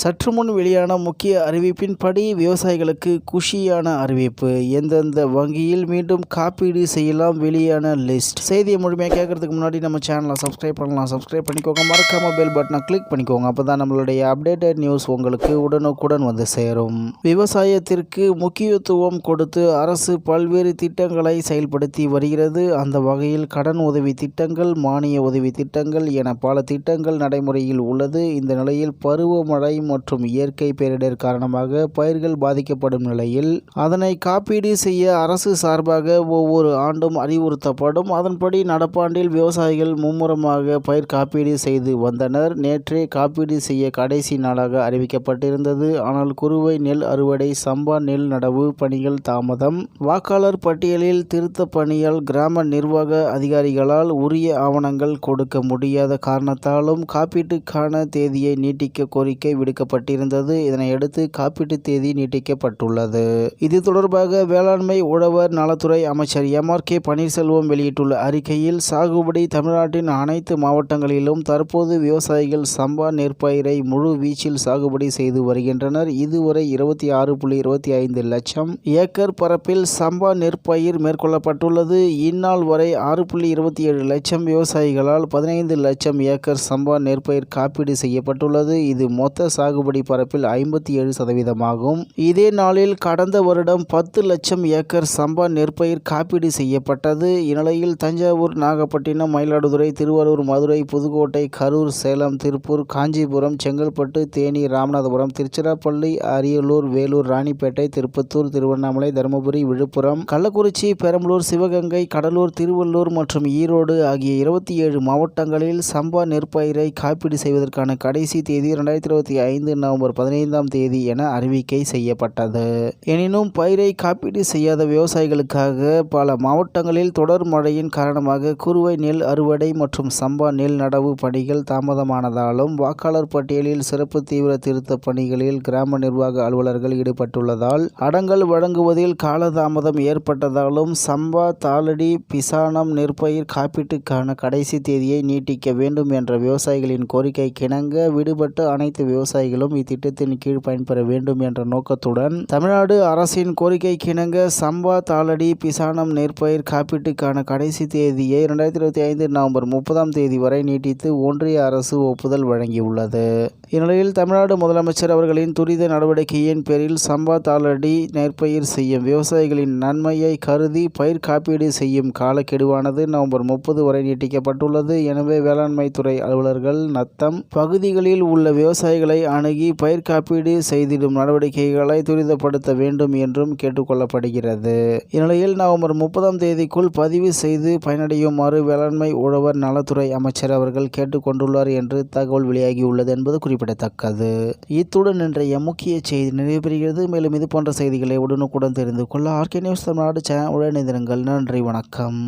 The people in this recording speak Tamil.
சற்று முன் வெளியான முக்கிய அறிவிப்பின்படி விவசாயிகளுக்கு குஷியான அறிவிப்பு. எந்தெந்த வங்கியில் மீண்டும் காப்பீடு செய்யலாம் வெளியான லிஸ்ட் செய்தியை முழுமையாக கேட்கறதுக்கு முன்னாடி நம்ம சேனலை சப்ஸ்கிரைப் பண்ணலாம். சப்ஸ்கிரைப் பண்ணிக்கோங்க. மறக்காம பெல் பட்டனை கிளிக் பண்ணிக்கோங்க. அப்போ தான் நம்மளுடைய அப்டேட்டட் நியூஸ் உங்களுக்கு உடனுக்குடன் வந்து சேரும். விவசாயத்திற்கு முக்கியத்துவம் கொடுத்து அரசு பல்வேறு திட்டங்களை செயல்படுத்தி வருகிறது. அந்த வகையில் கடன் உதவி திட்டங்கள் மானிய உதவி திட்டங்கள் என பல திட்டங்கள் நடைமுறையில் உள்ளது. இந்த நிலையில் பருவமழை மற்றும் இயற்கை பேரிடர் காரணமாக பயிர்கள் பாதிக்கப்படும் நிலையில் அதனை காப்பீடு செய்ய அரசு சார்பாக ஒவ்வொரு ஆண்டும் அறிவுறுத்தப்படும். அதன்படி நடப்பாண்டில் விவசாயிகள் மும்முரமாக பயிர் காப்பீடு செய்து வந்தனர். நேற்றே காப்பீடு செய்ய கடைசி நாளாக அறிவிக்கப்பட்டிருந்தது. ஆனால் குறுவை நெல் அறுவடை சம்பா நெல் நடவு பணிகள் தாமதம். வாக்காளர் பட்டியலில் திருத்த பணியால் கிராம நிர்வாக அதிகாரிகளால் உரிய ஆவணங்கள் கொடுக்க முடியாத காரணத்தாலும் காப்பீட்டுக்கான தேதியை நீட்டிக்க கோரிக்கை விடுக்கப்பட்டிருந்தது இதனையடுத்து காப்பீட்டு தேதி நீட்டிக்கப்பட்டுள்ளது. இது தொடர்பாக வேளாண்மை உழவர் நலத்துறை அமைச்சர் எம். ஆர். கே. பன்னீர்செல்வம் வெளியிட்டுள்ள அறிக்கையில் சாகுபடி தமிழ்நாட்டின் அனைத்து மாவட்டங்களிலும் தற்போது விவசாயிகள் சம்பா நெற்பயிரை முழு வீச்சில் சாகுபடி செய்து வருகின்றனர். இதுவரை இருபத்தி ஆறு புள்ளி இருபத்தி ஐந்து லட்சம் ஏக்கர் பரப்பில் சம்பா நெற்பயிர் மேற்கொள்ளப்பட்டுள்ளது. இந்நாள் வரை ஆறு புள்ளி இருபத்தி ஏழு லட்சம் விவசாயிகளால் பதினைந்து லட்சம் ஏக்கர் சம்பா நெற்பயிர் காப்பீடு செய்யப்பட்டுள்ளது. இது மொத்த சாகுபடி பரப்பில் ஐம்பத்தி ஏழு சதவீதமாகும். இதே நாளில் கடந்த வருடம் பத்து லட்சம் ஏக்கர் சம்பா நெற்பயிர் காப்பீடு செய்யப்பட்டது. இந்நிலையில் தஞ்சாவூர் நாகப்பட்டினம் மயிலாடுதுறை திருவாரூர் மதுரை புதுக்கோட்டை கரூர் சேலம் திருப்பூர் காஞ்சிபுரம் செங்கல்பட்டு தேனி ராமநாதபுரம் திருச்சிராப்பள்ளி அரியலூர் வேலூர் ராணிப்பேட்டை திருப்பத்தூர் திருவண்ணாமலை தருமபுரி விழுப்புரம் கள்ளக்குறிச்சி பெரம்பலூர் சிவகங்கை கடலூர் திருவள்ளூர் மற்றும் ஈரோடு ஆகிய இருபத்தி ஏழு மாவட்டங்களில் சம்பா நெற்பயிரை காப்பீடு செய்வதற்கான கடைசி தேதி இரண்டாயிரத்தி இருபத்தி ஐந்து நவம்பர் பதினைந்தாம் தேதி என அறிவிக்கை செய்யப்பட்டது. எனினும் பயிரை காப்பீடு செய்யாத விவசாயிகளுக்காக பல மாவட்டங்களில் தொடர் மழையின் காரணமாக குறுவை நெல் அறுவடை மற்றும் சம்பா நெல் நடவு பணிகள் தாமதமானதாலும் வாக்காளர் பட்டியலில் சிறப்பு தீவிர திருத்த பணிகளில் கிராம நிர்வாக அலுவலர்கள் ஈடுபட்டுள்ளதால் அடங்கல் வழங்குவதில் காலதாமதம் ஏற்பட்டதாலும் சம்பா தாளடி பிசானம் நெற்பயிர் காப்பீட்டுக்கான கடைசி தேதியை நீட்டிக்க வேண்டும் என்ற விவசாயிகளின் கோரிக்கை கிணங்க விடுபட்ட அனைத்து விவசாயிகளும் இத்திட்டத்தின் கீழ் பயன்பெற வேண்டும் என்ற நோக்கத்துடன் தமிழ்நாடு அரசின் கோரிக்கைக்கிணங்க சம்பா தாளடி பிசானம் நெற்பயிர் காப்பீட்டுக்கான கடைசி தேதியை இரண்டாயிரத்தி இருபத்தி ஐந்து நவம்பர் முப்பதாம் தேதி வரை நீட்டித்து ஒன்றிய அரசு ஒப்புதல் வழங்கியுள்ளது. இந்நிலையில் தமிழ்நாடு முதலமைச்சர் அவர்களின் துரித நடவடிக்கையின் பேரில் சம்பா தாளடி நெற்பயிர் செய்யும் விவசாயிகளின் நன்மையை கருதி பயிர் காப்பீடு செய்யும் காலக்கெடுவானது நவம்பர் முப்பது வரை நீட்டிக்கப்பட்டுள்ளது. எனவே வேளாண்மை துறை அலுவலர்கள் நத்தம் பகுதிகளில் உள்ள விவசாயிகளை அணுகி பயிர் காப்பீடு செய்திடும் நடவடிக்கைகளை துரிதப்படுத்த வேண்டும் என்றும் கேட்டுக்கொள்ளப்படுகிறது. இந்நிலையில் நவம்பர் முப்பதாம் தேதிக்குள் பதிவு செய்து பயனடையுமாறு வேளாண்மை உழவர் நலத்துறை அமைச்சர் அவர்கள் கேட்டுக்கொண்டுள்ளார் என்று தகவல் வெளியாகியுள்ளது என்பது குறிப்பிடத்தக்கது. இத்துடன் இன்றைய முக்கிய செய்தி நிறைவு பெறுகிறது மேலும் இது போன்ற செய்திகளை உடனுக்குடன் தெரிந்து கொள்ள ஆர்கே நியூஸ் தமிழ்நாடு சேனல் உடனிருங்கள் நன்றி வணக்கம்.